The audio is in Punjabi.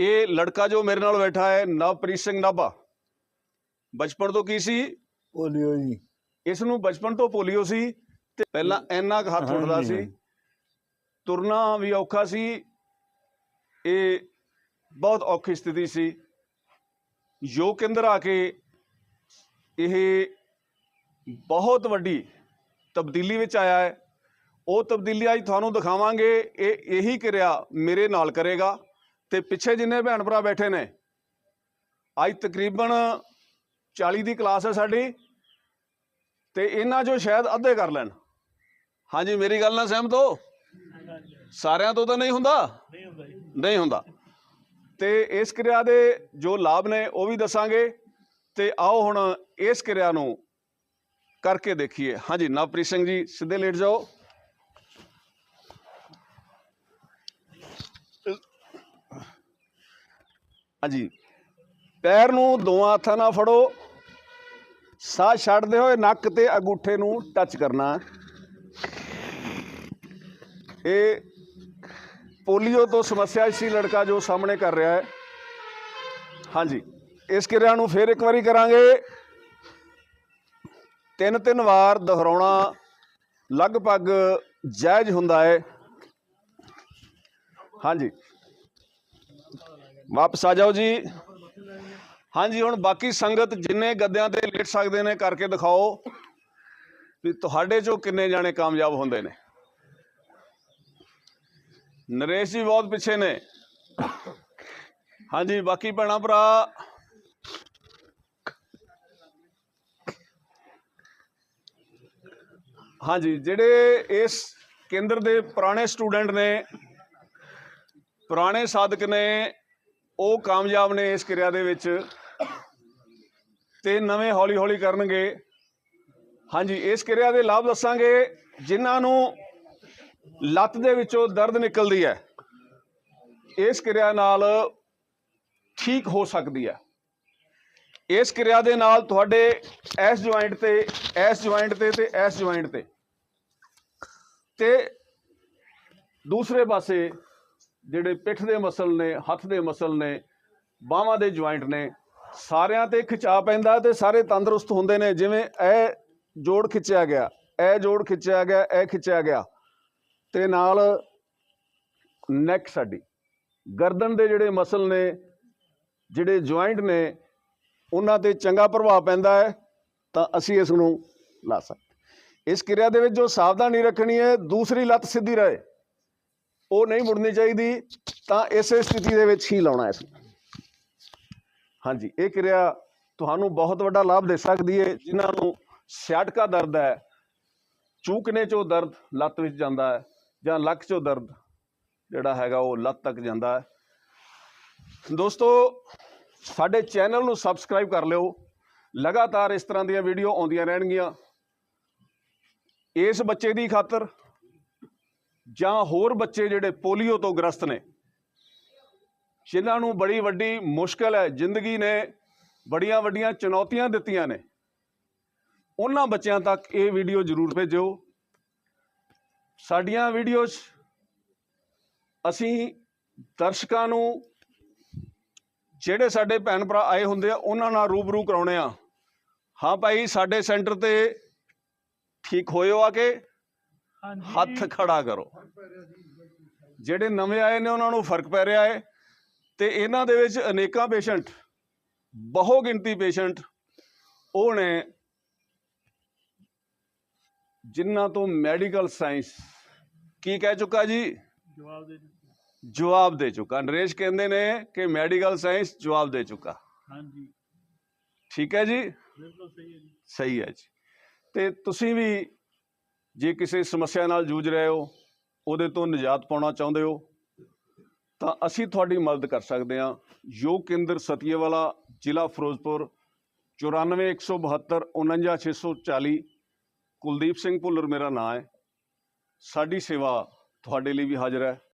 ਇਹ ਲੜਕਾ ਜੋ ਮੇਰੇ ਨਾਲ ਬੈਠਾ ਹੈ ਨਵਪ੍ਰੀਤ ਸਿੰਘ ਨਾਭਾ। ਬਚਪਨ ਤੋਂ ਕੀ ਸੀ? ਪੋਲੀਓ ਜੀ। ਇਸ ਨੂੰ ਬਚਪਨ ਤੋਂ ਪੋਲੀਓ ਸੀ ਤੇ ਪਹਿਲਾਂ ਇੰਨਾ ਕੁ ਹੱਥ ਉੱਠਦਾ ਸੀ। ਤੁਰਨਾ ਵੀ ਔਖਾ ਸੀ। ਇਹ ਬਹੁਤ ਔਖੀ ਸਥਿਤੀ ਸੀ। ਯੋਗ ਕੇਂਦਰ ਆ ਕੇ ਇਹ ਬਹੁਤ ਵੱਡੀ ਤਬਦੀਲੀ ਵਿੱਚ ਆਇਆ ਹੈ। ਉਹ ਤਬਦੀਲੀ ਅੱਜ ਤੁਹਾਨੂੰ ਦਿਖਾਵਾਂਗੇ। ਇਹ ਇਹੀ ਕਿਰਿਆ ਮੇਰੇ ਨਾਲ ਕਰੇਗਾ। ਤੇ ਪਿੱਛੇ ਜਿੰਨੇ ਭੈਣ ਭਰਾ ਬੈਠੇ ਨੇ, ਅੱਜ ਤਕਰੀਬਨ 40 ਦੀ ਕਲਾਸ ਹੈ ਸਾਡੀ, ਤੇ ਇਹਨਾਂ ਚੋਂ ਸ਼ਾਇਦ ਅੱਧੇ ਕਰ ਲੈਣ। ਹਾਂਜੀ, ਮੇਰੀ ਗੱਲ ਨਾਲ ਸਹਿਮਤ ਹੋ? ਸਾਰਿਆਂ ਤੋਂ ਤਾਂ ਨਹੀਂ ਹੁੰਦਾ? ਨਹੀਂ ਹੁੰਦਾ। ਤੇ ਇਸ ਕਿਰਿਆ ਦੇ ਜੋ ਲਾਭ ਨੇ, ਉਹ ਵੀ ਦੱਸਾਂਗੇ। ਤੇ ਆਓ ਹੁਣ ਇਸ ਕਿਰਿਆ ਨੂੰ ਕਰਕੇ ਦੇਖੀਏ। ਹਾਂਜੀ, ਨਵਪ੍ਰੀਤ ਸਿੰਘ ਜੀ, ਸਿੱਧੇ ਲੇਟ ਜਾਓ। ਹਾਂਜੀ। ਪੈਰ ਨੂੰ ਦੋਵਾਂ ਹੱਥਾਂ ਨਾਲ ਫੜੋ। ਸਾਹ ਛੱਡਦੇ ਹੋਏ ਨੱਕ ਤੇ ਅੰਗੂਠੇ ਨੂੰ ਟੱਚ ਕਰਨਾ। ਇਹ ਪੋਲੀਓ ਤੋਂ ਸਮੱਸਿਆ ਸੀ ਲੜਕਾ ਜੋ ਸਾਹਮਣੇ ਕਰ ਰਿਹਾ ਹੈ। ਹਾਂਜੀ। ਇਸ ਕਿਰਿਆ ਨੂੰ ਫੇਰ ਇੱਕ ਵਾਰੀ ਕਰਾਂਗੇ। ਤਿੰਨ ਤਿੰਨ ਵਾਰ ਦੁਹਰਾਉਣਾ ਲਗਭਗ ਜਾਇਜ਼ ਹੁੰਦਾ ਹੈ। ਹਾਂਜੀ। ਵਾਪਸ ਆ ਜਾਓ ਜੀ। ਹਾਂਜੀ, ਹੁਣ ਬਾਕੀ ਸੰਗਤ ਜਿੰਨੇ ਗੱਦਿਆਂ ਤੇ ਲੇਟ ਸਕਦੇ ਨੇ ਕਰਕੇ ਦਿਖਾਓ ਵੀ ਤੁਹਾਡੇ ਚੋਂ ਕਿੰਨੇ ਜਾਣੇ ਕਾਮਯਾਬ ਹੁੰਦੇ ਨੇ। ਨਰੇਸ਼ ਜੀ ਬਹੁਤ ਪਿੱਛੇ ਨੇ। ਹਾਂਜੀ, ਬਾਕੀ ਭੈਣਾਂ ਭਰਾ। ਹਾਂਜੀ, ਜਿਹੜੇ ਇਸ ਕੇਂਦਰ ਦੇ ਪੁਰਾਣੇ ਸਟੂਡੈਂਟ ਨੇ, ਪੁਰਾਣੇ ਸਾਧਕ ਨੇ ਉਹ ਕਾਮਯਾਬ ਨੇ ਇਸ ਕਿਰਿਆ ਦੇ ਵਿੱਚ ਤੇ ਨਵੇਂ ਹੌਲੀ ਹੌਲੀ ਕਰਨਗੇ। ਹਾਂਜੀ, ਇਸ ਕਿਰਿਆ ਦੇ ਲਾਭ ਦੱਸਾਂਗੇ, ਜਿਨ੍ਹਾਂ ਨੂੰ ਲੱਤ ਦੇ ਵਿੱਚੋਂ ਦਰਦ ਨਿਕਲਦੀ ਹੈ, ਇਸ ਕਿਰਿਆ ਨਾਲ ਠੀਕ ਹੋ ਸਕਦੀ ਹੈ। ਇਸ ਕਿਰਿਆ ਦੇ ਨਾਲ ਤੁਹਾਡੇ ਇਸ ਜੁਆਇੰਟ ਤੇ ਇਸ ਜੁਆਇੰਟ ਤੇ ਤੇ ਇਸ ਜੁਆਇੰਟ ਤੇ। ਤੇ ਦੂਸਰੇ ਪਾਸੇ ਜਿਹੜੇ ਪਿੱਠ ਦੇ ਮਸਲ ਨੇ, ਹੱਥ ਦੇ ਮਸਲ ਨੇ, ਬਾਹਾਂ ਦੇ ਜੁਆਇੰਟ ਨੇ, ਸਾਰਿਆਂ ਤੇ ਖਿਚਾ ਪੈਂਦਾ ਤੇ ਸਾਰੇ ਤੰਦਰੁਸਤ ਹੁੰਦੇ ਨੇ। ਜਿਵੇਂ ਇਹ ਜੋੜ ਖਿੱਚਿਆ ਗਿਆ, ਇਹ ਜੋੜ ਖਿੱਚਿਆ ਗਿਆ, ਇਹ ਖਿੱਚਿਆ ਗਿਆ ਤੇ ਨਾਲ ਨੈਕ ਸਾਡੀ। ਗਰਦਨ ਦੇ ਜਿਹੜੇ ਮਸਲ ਨੇ, ਜਿਹੜੇ ਜੁਆਇੰਟ ਨੇ, ਉਹਨਾਂ ਤੇ ਚੰਗਾ ਪ੍ਰਭਾਵ ਪੈਂਦਾ ਹੈ ਤਾਂ ਅਸੀਂ ਇਸ ਨੂੰ ਲਾ ਸਕਦੇ। ਇਸ ਕਿਰਿਆ ਦੇ ਵਿੱਚ ਜੋ ਸਾਵਧਾਨੀ ਰੱਖਣੀ ਹੈ, ਦੂਸਰੀ ਲੱਤ ਸਿੱਧੀ ਰਹੇ। ਉਹ ਨਹੀਂ ਮੁੜਨੀ ਚਾਹੀਦੀ, ਤਾਂ ਇਸੇ ਸਥਿਤੀ ਦੇ ਵਿੱਚ ਹੀ ਲਾਉਣਾ ਇਸ ਹਾਂਜੀ, ਇਹ ਕਿਰਿਆ ਤੁਹਾਨੂੰ ਬਹੁਤ ਵੱਡਾ ਲਾਭ ਦੇ ਸਕਦੀ ਹੈ, ਜਿਨ੍ਹਾਂ ਨੂੰ ਸਿਆਟਕਾ ਦਰਦ ਹੈ, ਚੂਕਨੇ ਚੋਂ ਦਰਦ ਲੱਤ ਵਿੱਚ ਜਾਂਦਾ ਹੈ, ਜਾਂ ਲੱਕ ਚੋਂ ਦਰਦ ਜਿਹੜਾ ਹੈਗਾ ਉਹ ਲੱਤ ਤੱਕ ਜਾਂਦਾ ਹੈ। ਦੋਸਤੋ, ਸਾਡੇ ਚੈਨਲ ਨੂੰ ਸਬਸਕ੍ਰਾਈਬ ਕਰ ਲਿਓ। ਲਗਾਤਾਰ ਇਸ ਤਰ੍ਹਾਂ ਦੀਆਂ ਵੀਡੀਓ ਆਉਂਦੀਆਂ ਰਹਿਣਗੀਆਂ। ਇਸ ਬੱਚੇ ਦੀ ਖਾਤਰ ਜਾਂ ਹੋਰ ਬੱਚੇ ਜਿਹੜੇ ਪੋਲੀਓ ਤੋਂ ਗ੍ਰਸਤ ਨੇ, ਜਿਨ੍ਹਾਂ ਨੂੰ ਬੜੀ ਵੱਡੀ ਮੁਸ਼ਕਲ ਹੈ, ਜ਼ਿੰਦਗੀ ਨੇ ਬੜੀਆਂ ਵੱਡੀਆਂ ਚੁਣੌਤੀਆਂ ਦਿੱਤੀਆਂ ਨੇ, ਉਹਨਾਂ ਬੱਚਿਆਂ ਤੱਕ ਇਹ ਵੀਡੀਓ ਜ਼ਰੂਰ ਭੇਜੋ ਸਾਡੀਆਂ ਵੀਡੀਓਜ਼ ਅਸੀਂ ਦਰਸ਼ਕਾਂ ਨੂੰ, ਜਿਹੜੇ ਸਾਡੇ ਭੈਣ ਭਰਾ ਆਏ ਹੁੰਦੇ ਆ, ਉਹਨਾਂ ਨਾਲ ਰੂਬਰੂ ਕਰਾਉਣੇ ਆ ਹਾਂ ਭਾਈ, ਸਾਡੇ ਸੈਂਟਰ ਤੇ ਠੀਕ ਹੋਇਓ ਆ ਕੇ। ਹੱਥ ਖੜਾ ਕਰੋ। ਜਿਹੜੇ ਨਵੇਂ ਆਏ ਨੇ ਉਹਨਾਂ ਨੂੰ ਫ਼ਰਕ ਪੈ ਰਿਹਾ ਹੈ ਤੇ ਇਹਨਾਂ ਦੇ ਵਿੱਚ ਅਨੇਕਾਂ ਪੇਸ਼ੈਂਟ ਬਹੁ ਗਿਣਤੀ ਪੇਸ਼ੈਂਟ ਉਹ ਨੇ ਜਿਨ੍ਹਾਂ ਤੋਂ ਮੈਡੀਕਲ ਸਾਇੰਸ ਕੀ ਕਹਿ ਚੁੱਕਾ ਜੀ? ਜਵਾਬ ਦੇ ਜਵਾਬ ਦੇ ਚੁੱਕਾ। ਨਰੇਸ਼ ਕਹਿੰਦੇ ਨੇ ਕਿ ਮੈਡੀਕਲ ਸਾਇੰਸ ਜਵਾਬ ਦੇ ਚੁੱਕਾ। ਹਾਂਜੀ। ਠੀਕ ਹੈ ਜੀ? ਬਿਲਕੁਲ ਸਹੀ ਹੈ ਜੀ। ਸਹੀ ਹੈ ਜੀ। ਤੇ ਤੁਸੀਂ ਵੀ ਜੇ ਕਿਸੇ ਸਮੱਸਿਆ ਨਾਲ ਜੂਝ ਰਹੇ ਹੋ, ਉਹਦੇ ਤੋਂ ਨਿਜਾਤ ਪਾਉਣਾ ਚਾਹੁੰਦੇ ਹੋ, ਤਾਂ ਅਸੀਂ ਤੁਹਾਡੀ ਮਦਦ ਕਰ ਸਕਦੇ ਹਾਂ। ਯੋਗ ਕੇਂਦਰ ਸਤੀਏਵਾਲਾ ਜ਼ਿਲ੍ਹਾ ਫਿਰੋਜ਼ਪੁਰ 9417 49640 ਕੁਲਦੀਪ ਸਿੰਘ ਭੁੱਲਰ ਮੇਰਾ ਨਾਮ ਹੈ। ਸਾਡੀ ਸੇਵਾ ਤੁਹਾਡੇ ਲਈ ਵੀ ਹਾਜ਼ਰ ਹੈ।